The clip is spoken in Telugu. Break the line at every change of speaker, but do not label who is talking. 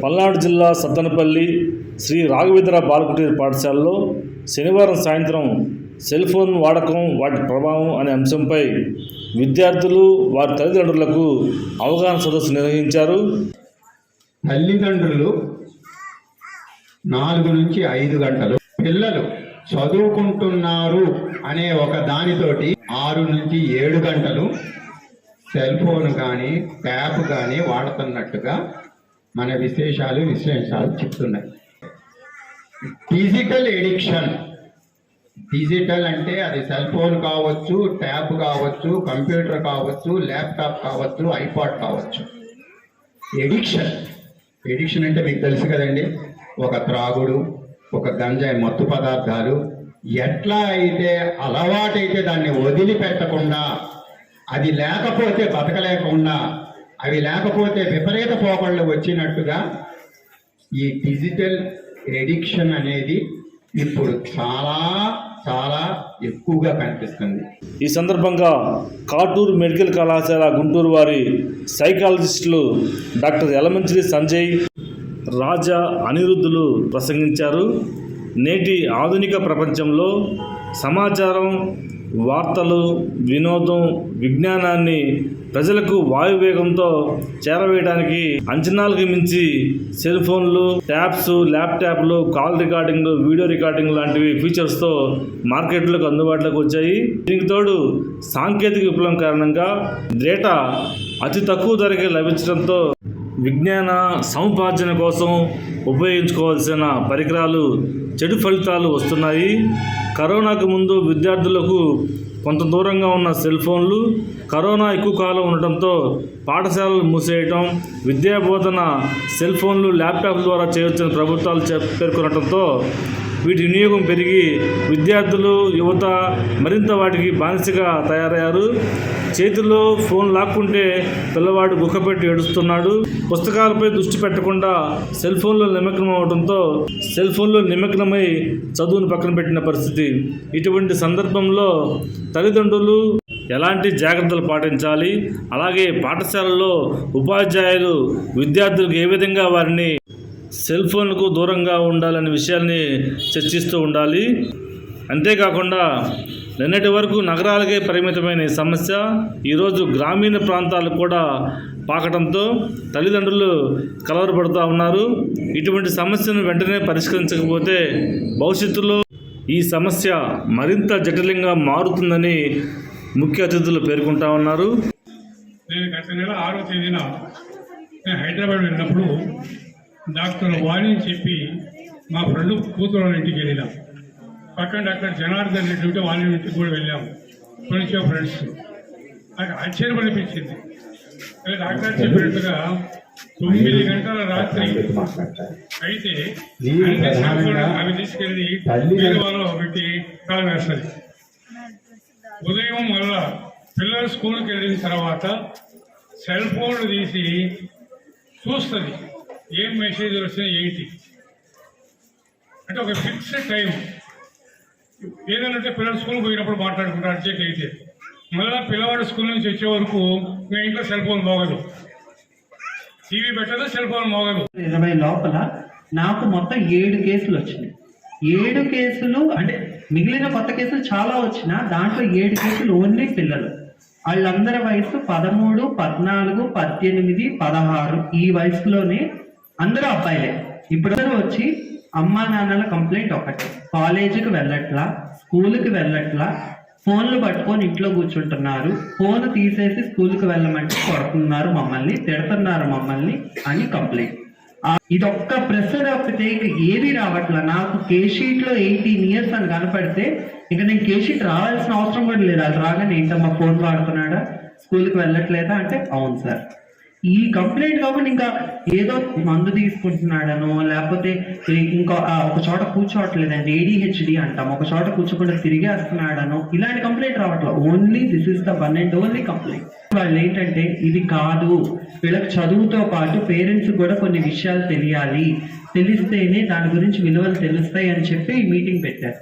పల్నాడు జిల్లా సద్దనపల్లి శ్రీ రాఘవేంద్ర బాలకుటీర్ పాఠశాలలో శనివారం సాయంత్రం సెల్ ఫోన్ వాడకం వాటి ప్రభావం అనే అంశంపై విద్యార్థులు వారి తల్లిదండ్రులకు అవగాహన సదస్సు నిర్వహించారు.
తల్లిదండ్రులు నాలుగు నుంచి ఐదు గంటలు పిల్లలు చదువుకుంటున్నారు అనే ఒక దానితోటి ఆరు నుంచి ఏడు గంటలు సెల్ ఫోన్ కానీ ట్యాబ్ కానీ వాడుతున్నట్టుగా మన విశేషాలు విశేషాలు చెప్తున్నాయి. డిజిటల్ ఎడిక్షన్ డిజిటల్ అంటే అది సెల్ ఫోన్ కావచ్చు ట్యాబ్ కావచ్చు కంప్యూటర్ కావచ్చు ల్యాప్టాప్ కావచ్చు ఐపాడ్ కావచ్చు. ఎడిక్షన్ ఎడిక్షన్ అంటే మీకు తెలుసు కదండి. ఒక త్రాగుడు ఒక గంజాయి మత్తు పదార్థాలు ఎట్లా అయితే అలవాటైతే దాన్ని వదిలిపెట్టకుండా అది లేకపోతే బతకలేకుండా అవి లేకపోతే విపరీత పోకళ్ళు వచ్చినట్టుగా ఈ డిజిటల్ ఎడిక్షన్ అనేది ఇప్పుడు చాలా చాలా ఎక్కువగా కనిపిస్తుంది.
ఈ సందర్భంగా కాటూరు మెడికల్ కళాశాల గుంటూరు వారి సైకాలజిస్టులు డాక్టర్ యలమంచిలి సంజయ్ రాజా అనిరుద్ధులు ప్రసంగించారు. నేటి ఆధునిక ప్రపంచంలో సమాచారం వార్తలు వినోదం విజ్ఞానాన్ని ప్రజలకు వాయువేగంతో చేరవేయడానికి అంచనాలకు మించి సెల్ ఫోన్లు ట్యాబ్స్ ల్యాప్టాప్లు కాల్ రికార్డింగ్ వీడియో రికార్డింగ్ లాంటివి ఫీచర్స్తో మార్కెట్లకు అందుబాటులోకి వచ్చాయి. దీనికి తోడు సాంకేతిక విప్లవం కారణంగా డేటా అతి తక్కువ ధరకే లభించడంతో విజ్ఞాన సముపార్జన కోసం ఉపయోగించుకోవాల్సిన పరికరాలు చెడు ఫలితాలు వస్తున్నాయి. కరోనాకు ముందు విద్యార్థులకు కొంత దూరంగా ఉన్న సెల్ ఫోన్లు కరోనా ఎక్కువ కాలం ఉండటంతో పాఠశాలలు మూసేయటం విద్యా బోధన సెల్ ఫోన్లు ల్యాప్టాప్ ద్వారా చేయవచ్చని ప్రభుత్వాలు పేర్కొనడంతో వీటి వినియోగం పెరిగి విద్యార్థులు యువత మరింత వాటికి బానిసగా తయారయ్యారు. చేతిలో ఫోన్ లాక్కుంటే పిల్లవాడు గుక్కపెట్టి ఏడుస్తున్నాడు. పుస్తకాలపై దృష్టి పెట్టకుండా సెల్ ఫోన్లో నిమగ్నం అవడంతో సెల్ ఫోన్లో నిమగ్నమై చదువును పక్కన పెట్టిన పరిస్థితి. ఇటువంటి సందర్భంలో తల్లిదండ్రులు ఎలాంటి జాగ్రత్తలు పాటించాలి? అలాగే పాఠశాలలో ఉపాధ్యాయులు విద్యార్థులకు ఏ విధంగా వారిని సెల్ ఫోన్లకు దూరంగా ఉండాలనే విషయాల్ని చర్చిస్తూ ఉండాలి. అంతేకాకుండా నిన్నటి వరకు నగరాలకే పరిమితమైన ఈ సమస్య ఈరోజు గ్రామీణ ప్రాంతాలకు కూడా పాకటంతో తల్లిదండ్రులు కలవరపడుతూ ఉన్నారు. ఇటువంటి సమస్యను వెంటనే పరిష్కరించకపోతే భవిష్యత్తులో ఈ సమస్య మరింత జటిలంగా మారుతుందని ముఖ్య అతిథులు పేర్కొంటా ఉన్నారు.
నేను గత నెల ఆరో తేదీన హైదరాబాద్ వెళ్ళినప్పుడు డాక్టర్ వాణి అని చెప్పి మా ఫ్రెండ్ కూతురు ఇంటికి వెళ్ళినాం. పక్కన డాక్టర్ జనార్దన్ రెడ్డి ఉంటే వాళ్ళ ఇంటికి కూడా వెళ్ళాము ఫ్రెండ్స్ ఫ్రెండ్స్. నాకు ఆశ్చర్యం అనిపించింది. డాక్టర్ చెప్పినట్టుగా తొమ్మిది గంటల రాత్రి అయితే అవి తీసుకెళ్ళి వాళ్ళు పెట్టి కాలం వేస్తుంది. ఉదయం మళ్ళా పిల్లలు స్కూల్కి వెళ్ళిన తర్వాత సెల్ ఫోన్లు తీసి చూస్తుంది. ఏం మెసేజ్ వచ్చినా ఏంటి అంటే ఒక ఫిక్స్డ్ టైం ఏదైనా అంటే పిల్లలు స్కూల్ పోయినప్పుడు మాట్లాడుకుంటారు అర్జెంట్ అయితే మళ్ళీ పిల్లవాడు స్కూల్ నుంచి వచ్చే వరకు మీ ఇంట్లో సెల్ ఫోన్ మోగదు. టీవీ పెట్టదు సెల్ ఫోన్ మోగదు.
ఇరవై లోపల నాకు మొత్తం ఏడు కేసులు వచ్చినాయి. ఏడు కేసులు అంటే మిగిలిన కొత్త కేసులు చాలా వచ్చినా దాంట్లో ఏడు కేసులు ఓన్లీ పిల్లలు. వాళ్ళందరి వయసు పదమూడు పద్నాలుగు పద్దెనిమిది పదహారు ఈ వయసులోనే అందరూ అబ్బాయిలే. ఇప్పుడు అందరూ వచ్చి అమ్మా నాన్నల కంప్లైంట్ ఒకటి కాలేజీకి వెళ్ళట్లా స్కూల్కి వెళ్ళట్లా ఫోన్లు పట్టుకొని ఇంట్లో కూర్చుంటున్నారు. ఫోన్ తీసేసి స్కూల్కి వెళ్ళమంటే కొడుతున్నారు మమ్మల్ని తిడుతున్నారు మమ్మల్ని అని కంప్లైంట్ ఇదొక్క ప్రెస్ తప్పితే ఇక ఏది రావట్లా? నాకు కే లో ఎయిటీన్ ఇయర్స్ అని కనపడితే ఇక నేను కేషీట్ రావాల్సిన అవసరం కూడా లేదు. అది రాగానే ఏంటమ్మా ఫోన్ వాడుతున్నాడా? స్కూల్కి వెళ్ళట్లేదా? అంటే అవును సార్. ఈ కంప్లైంట్ కాకుండా ఇంకా ఏదో మందు తీసుకుంటున్నాడనో లేకపోతే ఇంకా ఒక చోట కూర్చోవట్లేదండి ఏడిహెచ్డి అంటాం. ఒక చోట కూర్చోకుండా తిరిగేస్తున్నాడనో ఇలాంటి కంప్లైంట్ రావట్లేదు only this is the one and only complaint వాళ్ళు ఏంటంటే ఇది కాదు. వీళ్ళకి చదువుతో పాటు పేరెంట్స్ కూడా కొన్ని విషయాలు తెలియాలి. తెలిస్తేనే దాని గురించి విలువలు తెలుస్తాయి అని చెప్పి ఈ మీటింగ్ పెట్టారు.